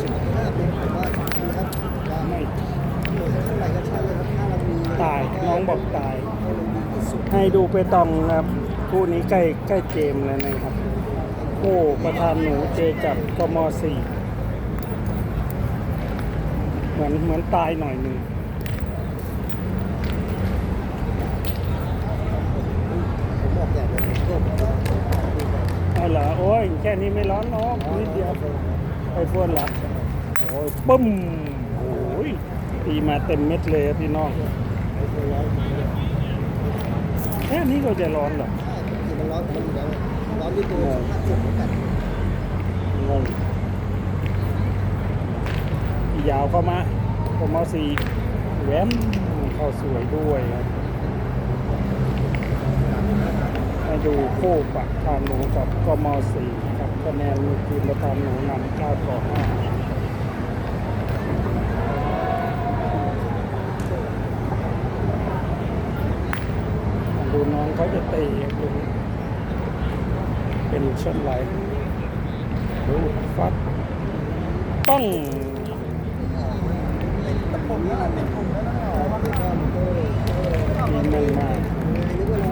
สุขภาพเนี่ยผมว่านะครับว่าไม่เท่าไหร่ก็ช่างเลยครับถ้าเรามีตายน้องบอกตาย ให้เราดีที่สุดให้ดูไปตองครับคู่นี้ใกล้ใกล้เกมแล้วนะครับโอ้ประธานหนูเจอกับกมสี่เหมือนเหมือนตายหน่อยหนึ่งผมบอกอย่างเลยผมก็เอาเหรอโอ้ยแค่นี้ไม่ร้อนน้องนิดเดียวไอโฟนเหรอ อ้ยปุ้มโอ้ยตีมาเต็มเม็ดเลยอะพี่น้องแค่นี้ก็จะร้อนเหรอใช่จริงมันร้อนมันอยู่แล้วร้อนที่ตัวสภาพสุขเหมือนกันงงยาวเข้ามากมสี่แหวนเข้าสวยด้วยครับมาดูคู่ประธานหนูกับกมสี่ครับคะแนนทีมประธานหนูนำ9ต่อ5ดูน้อง เขาจะตีเป็นเช่นไรดูฟัดต้องแต่ผมนี่แหลเป็นมแล้วนะว่าพี่ก็มันก็มีมือมานึกว่าเรอ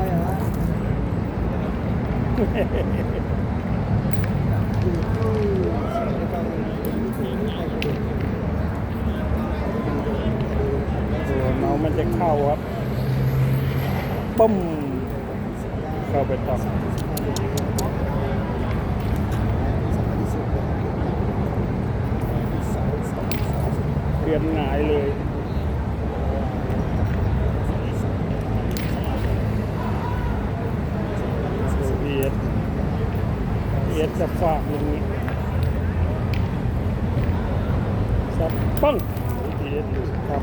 อยู่ที่ตัวน้องมันจะเข้าครับปุ้ม เข้าไปต่อเรียนหงายเลยเอียดเอียดจะฝากอย่างนี้สับปังเอียดอยู่ครับ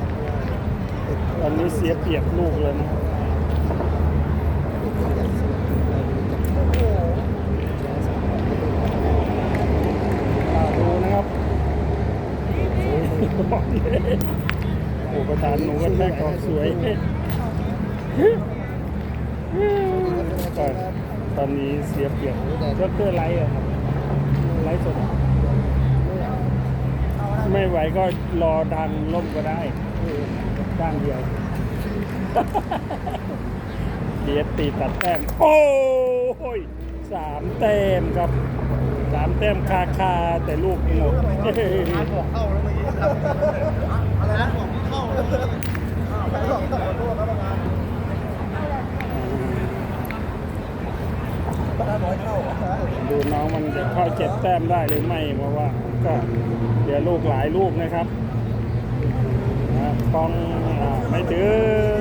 ตอนนี้เสียเปรียบลูกเลยนะ ดูนะครับโอ้โหโอ้ประธานหนูก็แทกออกสวยตอนตอนนี้เสียเปรียบก็เพื่อไลฟ์อะครับ ไลฟ์สด ไม่ไหวก็รอดังล่มก็ได้ด้านเดียว เดียตีตัดแต้ม โอ้ยสามแต้มครับสามแต้มคาคาแต่ลูกหมดเข้าแล้วเมื่อกี้อะไรนะบอกเข้าแล้วบอกต่อตัวครับประมาณห้าร้อยเข้าดูน้องมันจะเข้าเจ็ดแต้มได้หรือไม่เพราะว่าก็เดี๋ยวลูกหลายลูกนะครับนะปองอไม่ถึง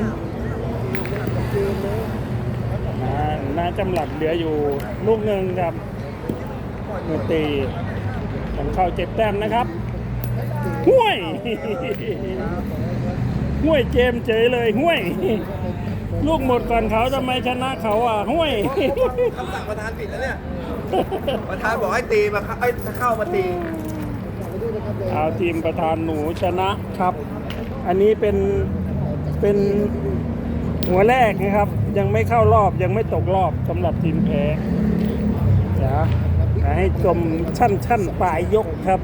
นะน่าจำหลักเหลืออยู่ลูกหนึ่งครับมือตีผมเข้าเจ็ดแต้มนะครับห้วยห้วยเจมส์เจยเลยห้วย ลูกหมดก่อนเขาทำไมชนะเขาอะห้วยคำสั่งประธานผิดแล้วเนี่ยประธานบอกให้ตีมาเข้าเอ้ยเข้ามาตีเอาทีมประธานหนูชนะครับ อันนี้เป็นเป็น หัวแรกนะครับ ยังไม่เข้ารอบยังไม่ตกรอบสำหรับทีมแพ้นะให้ชมชั้นชั้นปลายยกครับ